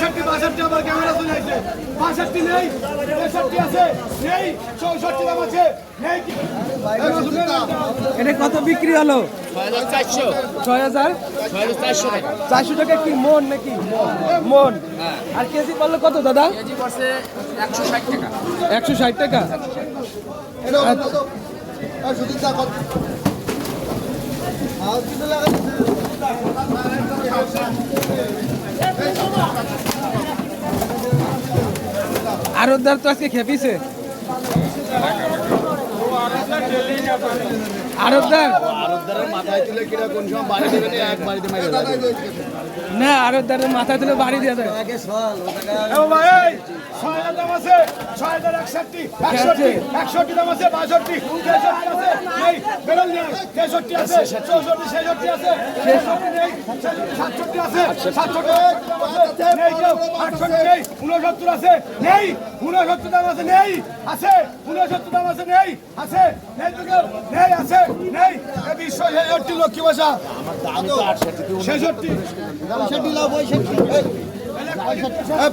একষট্টি বাষট্টি আবার ক্যামেরা চলে আসছে বাষট্টি নেই তেষট্টি আছে নেই চৌষট্টি দাম আছে নেই এটা কত বিক্রি হলো? চারশো। ছয় হাজার? চারশো টাকা। চারশো টাকা কি মন নাকি? মন। আর কেজি পড়ল কত দাদা? একশো ষাট টাকা। একশো ষাট টাকা। আরতদার তো আজকে খেপিছে। আরতদার তুলে না বাড়ি দিয়ে দেয়। দাম আছে, একষট্টি, দাম আছে, বাষট্টি, আছে, তেষট্টি আছে, চৌষট্টি, ছেষট্টি আছে, ছেষট্টি নেই, ছেষট্টি, সাতষট্টি আছে, সাতষট্টি নেই কেউ, আটষট্টি নেই, ঊনসত্তর আছে, নেই, ঊনসত্তর দাম আছে, নেই, আছে, ঊনসত্তর দাম আছে, নেই, আছে, নেই তো কেউ, নেই, আছে, নেই, এ বিশ্ব ছেষট্টি লক্ষ্মী বসা, ছেষট্টি,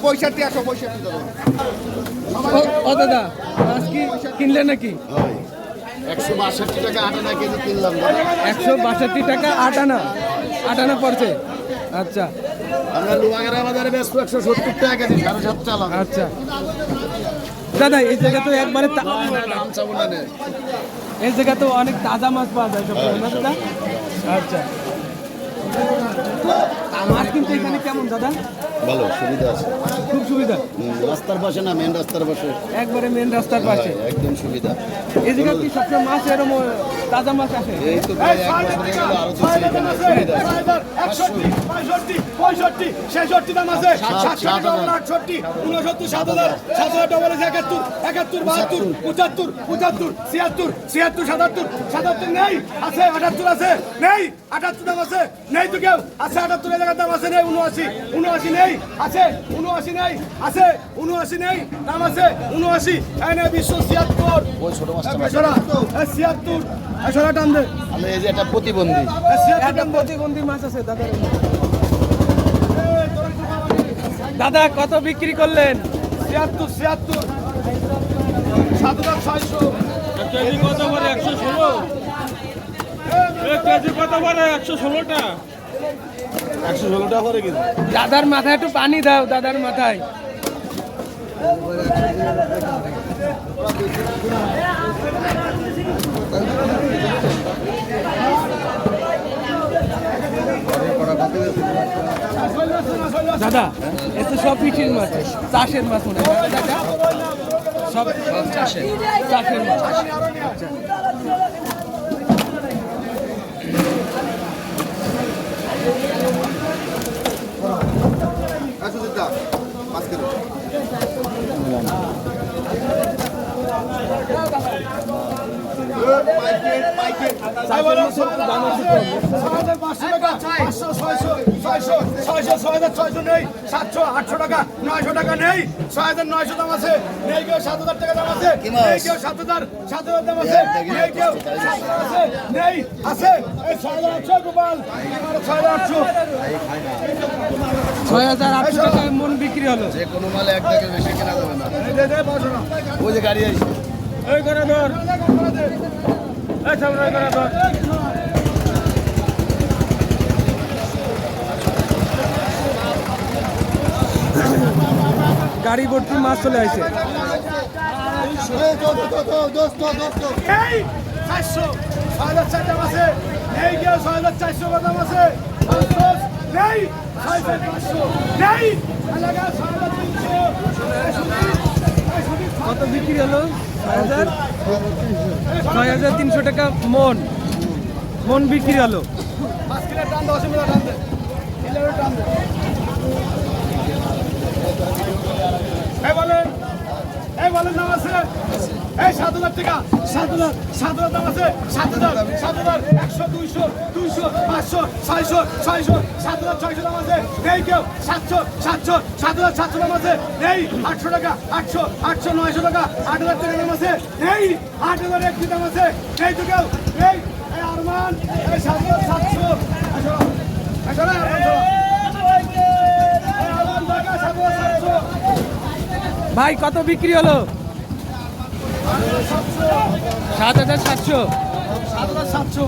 পঁয়ষট্টি একশো পঁয়ষট্টি। দেবো ও- ও দাদা মাছ কিনলে নাকি? একশো বাষট্টি টাকা আটা না কেজি কিনলাম। একশো বাষট্টি টাকা আট আনা আট আনা পড়ছে? আচ্ছা। আমরা লুয়াগের বাজারে ব্যস্ত একশো সত্তর টাকা কেজি সাড়ে সাত চালাম আচ্ছা। দাদা এই জায়গা তো একবারে। এই জায়গা তো অনেক তাজা মাছ পাওয়া যায় না? দাদা আচ্ছা। মাছ কিন্তু এখানে কেমন দাদা ভালো সুবিধা আছে খুব সুবিধা রাস্তার পাশে না মেন রাস্তার পাশে একবারে মেন রাস্তার পাশে হ্যাঁ, একদম সুবিধা এই জায়গা কি সবসময় মাছ এরম তাজা মাছ আসে এই তো প্রায় এক বছর হয়ে গেল আরও তো সুবিধা আছে। পঁয়ষট্টি ছেষট্টি দাম আছে। সাতষট্টি ডবল আটষট্টি উনসত্তর সাত হাজার সাত হাজার ডবল আছে একাত্তর একাত্তর বাহাত্তর পঁচাত্তর। পঁচাত্তর ছিয়াত্তর ছিয়াত্তর সাতাত্তর সাতাত্তর নেই আছে আটাত্তর আছে নেই আটাত্তর দাম আছে নেই তো কেউ আছে আটাত্তর দাম আছে নেই উনআশি উনআশি নেই আছে উনআশি নেই আছে উনআশি নেই দাম আছে উনআশি এনে বিশ্ব ছিয়াত্তর। ছিয়াত্তর সরা টান দে। এই যে একটা প্রতিবন্ধী। এই ছিয়াত্তর একটা প্রতিবন্ধী মাছ আছে দাদা। দাদা কত বিক্রি করলেন? ছিয়াত্তর ছিয়াত্তর। সাত হাজার ছয়শো কেজি কত করে? একশো ষোলো। কেজি কত করে? একশো ষোলোটা। একশো ষোলোটা করে কিন্তু দাদার মাথায় একটু পানি দাও দাদার মাথায়। দাদা এত সব পিঠির মাছ চাষের মাছ মনে হয় দাদা সব চাষের মাছ আচ্ছা। আচ্ছা দিদা ছয়শো ছয়শো ছয় হাজার ছয়শো নেই সাতশো আটশো টাকা নয়শো টাকা নেই ছয় হাজার নয়শো দাম আছে নেই কেউ সাত হাজার টাকা দাম আছে নেই কেউ সাত হাজার সাত হাজার দাম আছে নেই কেউ আছে নেই আছে এই ছয় হাজার আটশো গোপাল। ছয় হাজার আটশো। ছয় হাজার আটশো টাকায় মন বিক্রি হলো। যে কোনো মালে এক টাকা বেশি কেনা যাবে না। ওই যে গাড়ি আইছে। এই করে ধর। এই সামনে করে ধর গাড়ি ভর্তি মাছ চলে আসে এই চারশো ছয় হাজার চার দাম আছে নেই কেউ ছয় হাজার চারশো দাম আছে পাঁচশো নেই ছয় হাজার পাঁচশো নেই এলাকা ছয় হাজার তিনশো এই সুদীপ, এই সুদীপ, কত বিক্রি হলো? ছয় হাজার তিনশো টাকা মন। মন বিক্রি হলো। বলেন, এই বলেন দাম আছে। এই সাত হাজার টাকা। সাত হাজার সাত হাজার দাম সাত হাজার সাত হাজার, একশো, দুইশো দুইশো, পাঁচশো, ছয়শো ছয়শো, সাত হাজার, ছয়শো দাম আছে। নেই কেউ। সাতশো সাতশো, সাত হাজার, সাতশো দাম আছে। নেই, আটশো টাকা, আটশো আটশো, নয়শো টাকা, আট হাজার টাকা আছে। নেই, আট হাজার একটি দাম আছে। নেই তো কেউ। এই সাত হাজার, সাতশো আসো, আসো না, আরমান, চলো। ভাই কত বিক্রি হলো? সাত হাজার সাতশো। সাত হাজার সাতশো।